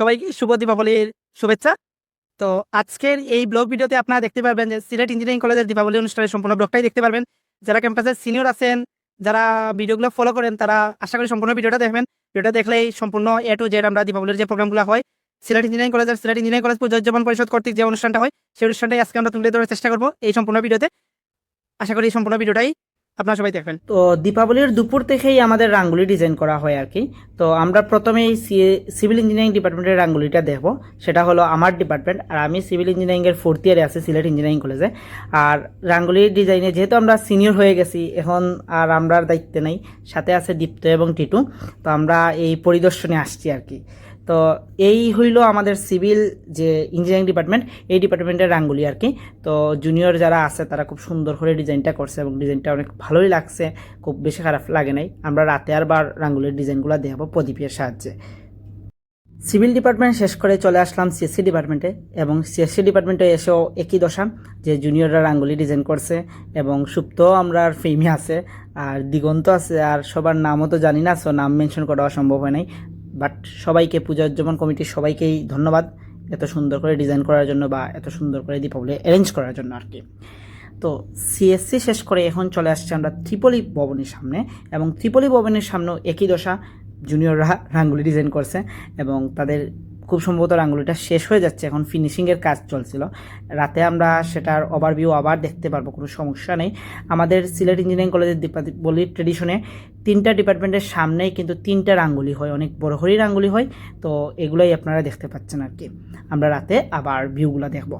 সবাইকে শুভ দীপাবলির শুভেচ্ছা। তো আজকের এই ব্লগ ভিডিওতে আপনারা দেখতে পারবেন যে সিলেট ইঞ্জিনিয়ারিং কলেজের দীপাবলি অনুষ্ঠানের সম্পূর্ণ ব্লগটাই দেখতে পারবেন। যারা ক্যাম্পাসের সিনিয়র আছেন, যারা ভিডিওগুলো ফলো করেন, তারা আশা করি সম্পূর্ণ ভিডিওটা দেখবেন। ভিডিওটা দেখলেই সম্পূর্ণ এ টু জেড আমরা দীপাবলির যে প্রোগ্রামগুলো হয়, সিলেট ইঞ্জিনিয়ারিং কলেজের সিলেট ইঞ্জিনিয়ারিং কলেজ পুজোজ্জীবন পরিষদ কর্তৃক যে অনুষ্ঠানটা হয়, সেই অনুষ্ঠানটাই আজকে আমরা তুলে ধরার চেষ্টা করব এই সম্পূর্ণ ভিডিওতে। আশা করি সম্পূর্ণ ভিডিওটাই আপনারা সবাই দেখবেন তো দীপাবলির দুপুর থেকেই আমাদের রাঙ্গুলি ডিজাইন করা হয় আর কি। তো আমরা প্রথমেই সিভিল ইঞ্জিনিয়ারিং ডিপার্টমেন্টের রাঙ্গুলিটা দেখব। সেটা হলো আমার ডিপার্টমেন্ট আর আমি সিভিল ইঞ্জিনিয়ারিংয়ের ফোর্থ ইয়ারে আছি, সিলেট ইঞ্জিনিয়ারিং কলেজে আর রাঙ্গুলির ডিজাইনে যেহেতু আমরা সিনিয়র হয়ে গেছি, এখন আর আমরা দায়িত্বে নেই। সাথে আছে দীপ্ত এবং টিটু। তো আমরা এই পরিদর্শনে আসছি আর কি। তো এই হইল আমাদের সিভিল যে ইঞ্জিনিয়ারিং ডিপার্টমেন্ট এই ডিপার্টমেন্টের রাঙ্গুলি আর কি। তো জুনিয়র যারা আছে, তারা খুব সুন্দর করে ডিজাইনটা করছে এবং ডিজাইনটা অনেক ভালোই লাগছে। খুব বেশি খারাপ লাগে নাই। আমরা রাতে আর বার রাঙ্গুলির ডিজাইনগুলো দেখাবো প্রদীপের সাহায্যে। সিভিল ডিপার্টমেন্ট শেষ করে চলে আসলাম সিএসসি ডিপার্টমেন্টে এবং সিএসসি ডিপার্টমেন্টে এসেও একই দশা যে জুনিয়ররা রাঙ্গুলি ডিজাইন করছে এবং সুপ্ত আমরা ফেমি আছে, আর দিগন্ত আছে, আর সবার নামও তো জানি না সো নাম মেনশন করা সম্ভব হয় নাই। বাট সবাইকে পূজা উদযাপন কমিটির সবাইকেই ধন্যবাদ এত সুন্দর করে ডিজাইন করার জন্য বা এত সুন্দর করে দীপাবলি অ্যারেঞ্জ করার জন্য আর কি। তো সিএসসি শেষ করে এখন চলে আসছে আমরা ত্রিপলি ভবনের সামনে এবং ত্রিপলি ভবনের সামনেও একই দশা জুনিয়ররা রাঙ্গুলি ডিজাইন করছে এবং তাদের খুব সম্ভবত রাঙ্গুলিটা শেষ হয়ে যাচ্ছে, এখন ফিনিশিংয়ের কাজ চলছিল। রাতে আমরা সেটার ওভারভিউ আবার দেখতে পারব, কোনো সমস্যা নেই। আমাদের সিলেট ইঞ্জিনিয়ারিং কলেজের বলি ট্রেডিশনে তিনটা ডিপার্টমেন্টের সামনেই কিন্তু তিনটা রাঙ্গুলি হয়, অনেক বড় হরি রাঙ্গুলি হয়। তো এগুলোই আপনারা দেখতে পাচ্ছেন আর কি। আমরা রাতে আবার ভিউগুলো দেখব।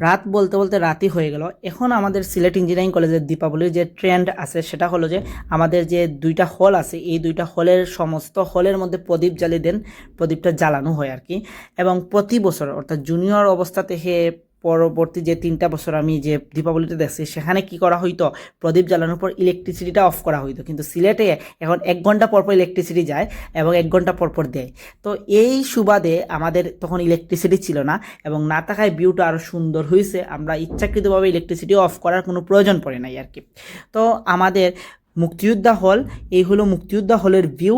রাত বলতে বলতে রাতই হয়ে গেল। এখন আমাদের সিলেট ইঞ্জিনিয়ারিং কলেজের দীপাবলির যে ট্রেন্ড আছে, সেটা হলো যে আমাদের যে দুইটা হল আছে, এই দুইটা হলের সমস্ত হলের মধ্যে প্রদীপ জ্বালিয়ে দেন, প্রদীপটা জ্বালানো হয় আর কি। এবং প্রতি বছর, অর্থাৎ জুনিয়র অবস্থা থেকে পরবর্তী যে তিনটা বছর আমি যে দীপাবলিতে দেখছি, সেখানে কি করা হইতো? প্রদীপ জ্বালানোর পর ইলেকট্রিসিটিটা অফ করা হইতো। কিন্তু সিলেটে এখন এক ঘণ্টা পর পর ইলেকট্রিসিটি যায় এবং এক ঘণ্টা পর পর দেয়। তো এই সুবাদে আমাদের তখন ইলেকট্রিসিটি ছিল না এবং না থাকায় ভিউটা আরও সুন্দর হয়েছে আমরা ইচ্ছাকৃতভাবে ইলেকট্রিসিটি অফ করার কোনো প্রয়োজন পড়ে নাই আর কি তো আমাদের মুক্তিযোদ্ধা হল এই হলো মুক্তিযোদ্ধা হলের ভিউ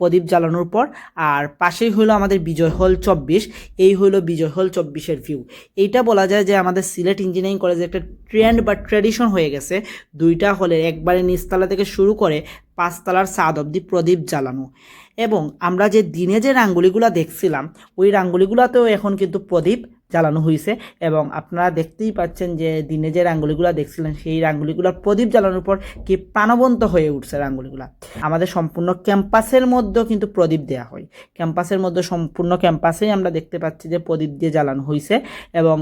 প্রদীপ জ্বালানোর পর, আর পাশেই হলো আমাদের বিজয় হল চব্বিশ, এই হলো বিজয় হল চব্বিশের ভিউ এইটা বলা যায় যে আমাদের সিলেট ইঞ্জিনিয়ারিং কলেজে একটা ট্রেন্ড বা ট্র্যাডিশন হয়ে গেছে। দুইটা হলের একবারে নিচতলা থেকে শুরু করে পাঁচতলার সাদ অবধি প্রদীপ জ্বালানো। এবং আমরা যে দিনে যে রাঙ্গুলিগুলো দেখছিলাম, ওই রাঙ্গুলিগুলোতেও এখন কিন্তু প্রদীপ জ্বালানো হয়েছে এবং আপনারা দেখতেই পাচ্ছেন যে দিনে যে রাঙ্গুলিগুলো দেখছিলেন, সেই রাঙ্গুলিগুলোর প্রদীপ জ্বালানোর পর কি প্রাণবন্ত হয়ে উঠছে রাঙ্গুলিগুলো। আমাদের সম্পূর্ণ ক্যাম্পাসের মধ্যেও কিন্তু প্রদীপ দেওয়া হয়। ক্যাম্পাসের মধ্যে সম্পূর্ণ ক্যাম্পাসেই আমরা দেখতে পাচ্ছি যে প্রদীপ দিয়ে জ্বালানো হয়েছে এবং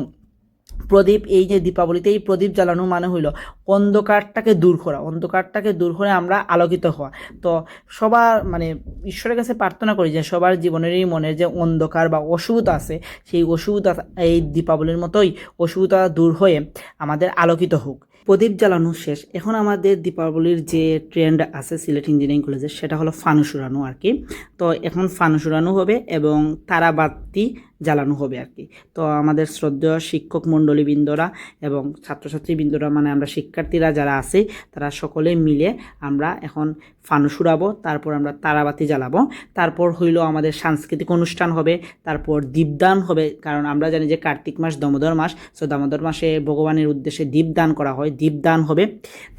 প্রদীপ, এই যে দীপাবলিতে এই প্রদীপ জ্বালানো মানে হইল অন্ধকারটাকে দূর করা, অন্ধকারটাকে দূর করে আমরা আলোকিত হওয়া। তো সবার মানে ঈশ্বরের কাছে প্রার্থনা করি যে সবার জীবনেরই মনের যে অন্ধকার বা অশুভতা আছে, সেই অশুভতা এই দীপাবলির মতোই অশুভতা দূর হয়ে আমাদের আলোকিত হোক। প্রদীপ জ্বালানো শেষ। এখন আমাদের দীপাবলির যে ট্রেন্ড আছে সিলেট ইঞ্জিনিয়ারিং কলেজের সেটা হলো ফানুস উড়ানো আর কি। তো এখন ফানুস উড়ানো হবে এবং তারাবাতি জ্বালানো হবে আর কি। তো আমাদের শ্রদ্ধেয় শিক্ষক মণ্ডলীবৃন্দরা এবং ছাত্রছাত্রীবৃন্দরা মানে আমরা শিক্ষার্থীরা যারা আছে, তারা সকলে মিলে আমরা এখন ফানুস উড়াবো তারপর আমরা তারাবাতি জ্বালাবো। তারপর হইল আমাদের সাংস্কৃতিক অনুষ্ঠান হবে, তারপর দীপদান হবে, কারণ আমরা জানি যে কার্তিক মাস, দামোদর মাস। সো দামোদর মাসে ভগবানের উদ্দেশ্যে দীপদান করা হয় দীপদান হবে।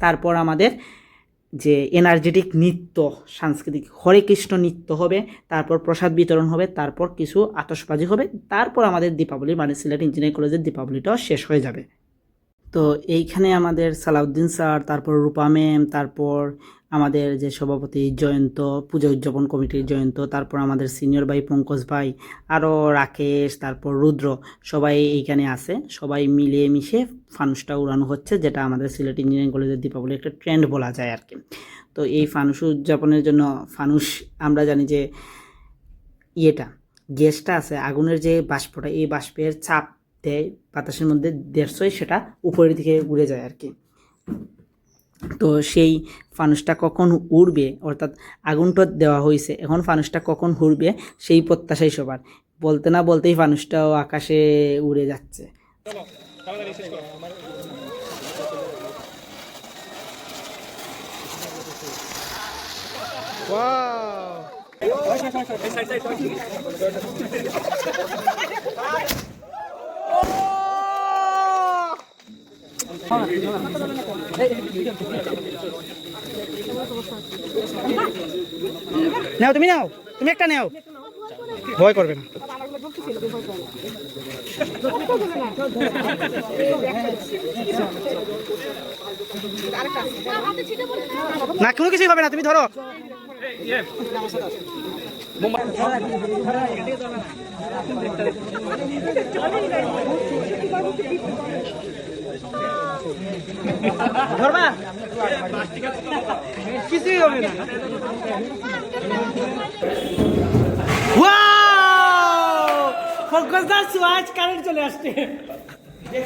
তারপর আমাদের যে এনার্জেটিক নৃত্য, সাংস্কৃতিক হরে কৃষ্ণ নৃত্য হবে, তারপর প্রসাদ বিতরণ হবে, তারপর কিছু আতসবাজি হবে, তারপর আমাদের দীপাবলি মানে সিলেট ইঞ্জিনিয়ারিং কলেজের দীপাবলিটাও শেষ হয়ে যাবে। তো এইখানে আমাদের সালাউদ্দিন স্যার, তারপর রূপা ম্যাম তারপর আমাদের যে সভাপতি জয়ন্ত, পূজা উদযাপন কমিটির জয়ন্ত, তারপর আমাদের সিনিয়র ভাই পঙ্কজ ভাই আরও রাকেশ, তারপর রুদ্র, সবাই এইখানে আছে। সবাই মিলে মিশে ফানুসটা উড়ানো হচ্ছে, যেটা আমাদের সিলেট ইঞ্জিনিয়ারিং কলেজের দীপাবলি একটা ট্রেন্ড বলা যায় আর কি। তো এই ফানুস উদযাপনের জন্য ফানুস, আমরা জানি যে ইয়েটা, গ্যাসটা আছে, আগুনের যে বাষ্পটা, এই বাষ্পের চাপ দেয় বাতাসের মধ্যে দেড়শোই সেটা উপরের দিকে উড়ে যায় আর কি। তো সেই ফানুসটা কখন উড়বে অর্থাৎ আগুনটা দেওয়া হয়েছে এখন ফানুসটা কখন উড়বে সেই প্রত্যাশাই সবার। বলতে না বলতেই ফানুসটাও আকাশে উড়ে যাচ্ছে। Wow! নাও, তুমি নাও, তুমি একটা নাও। ভয় করবে না। না, কোনো কিছুই হবে না, তুমি ধরো। ধরবা? কিছুই হবে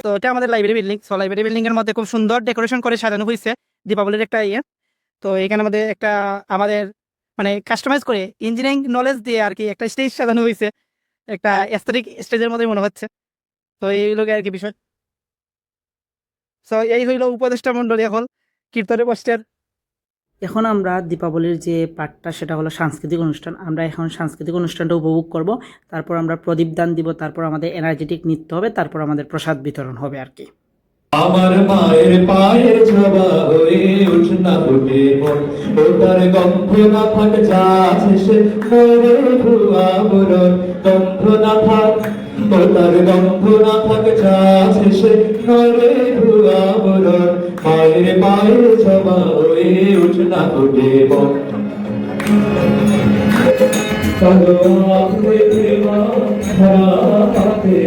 তো এটা আমাদের library building so library building এর মধ্যে খুব সুন্দর ডেকোরেশন করে সাজানো হয়েছে দীপাবলির একটা ইয়ে। তো এখানে আমাদের একটা, আমাদের মানে কাস্টমাইজ করে ইঞ্জিনিয়ারিং নলেজ দিয়ে আর কি একটা স্টেজ সাজানো হয়েছে। একটা অ্যাস্থেটিক স্টেজের মধ্যে মনে হচ্ছে। তো এই লোকে আর কি বিষয়। সো এই হইল উপদেষ্টা মন্ডলী এখন। কীর্তনের পোস্টার এখন আমরা দীপাবলির যে পার্টটা সেটা হলো সাংস্কৃতিক অনুষ্ঠান। আমরা এখন সাংস্কৃতিক অনুষ্ঠানটা উপভোগ করব। তারপর আমরা প্রদীপ দান দিব তারপর আমাদের এনার্জেটিক নৃত্য হবে তারপর আমাদের প্রসাদ বিতরণ হবে আর কি। আমার মায়ের পায়ের ছাবা হয়ে উঠ না ফুটে মন ওটার গন্ধ না থাক যা শেষে মরে ভুয়া বরণ গন্ধ না থাক ওটার গন্ধ না থাক যা শেষে মরে ভুয়া বরণ মায়ের পায়ের ছাবা হয়ে উঠ না ফুটে মন কালো প্রেমা ধরা হাতে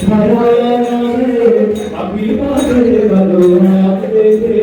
ধরা আমি পাবে কালো আঁখে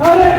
হরে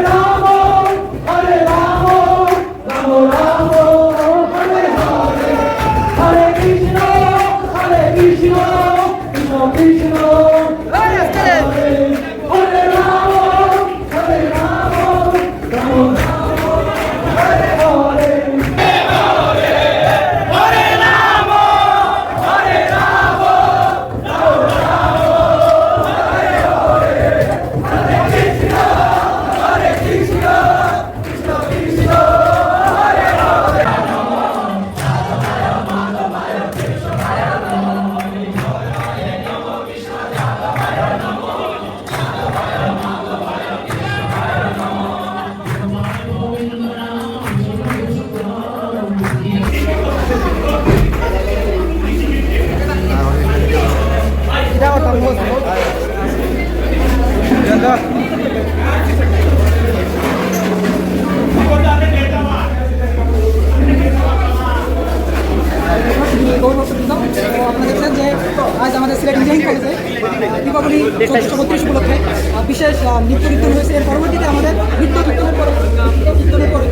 নৃত্য কীর্তন হয়েছে। এর পরবর্তীতে আমাদের নৃত্য কীর্তনের পরে নৃত্য কীর্তনের পরে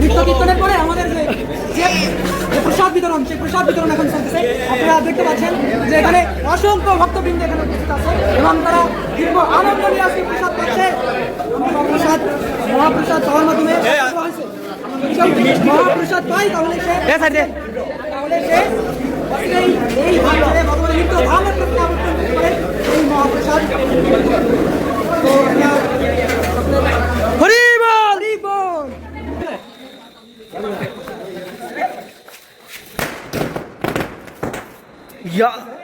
নৃত্য কীর্তনের পরে আমাদের যে যে প্রসাদ বিতরণ সেই প্রসাদ বিতরণ এখন চলতেছে আপনারা দেখতে পাচ্ছেন যে এখানে অসংখ্য ভক্তবৃন্দ এখানে উপস্থিত আছে এবং তারা দীর্ঘ আনন্দ নিয়ে আজকে প্রসাদ পাচ্ছে। মহাপ্রসাদ মহাপ্রসাদ পাওয়ার মাধ্যমে মহাপ্রসাদ পাই তাহলে সে তাহলে সে এই ভাবে ভগবানের নিত্য ধাম করতে এই মহাপ্রসাদ। Ja.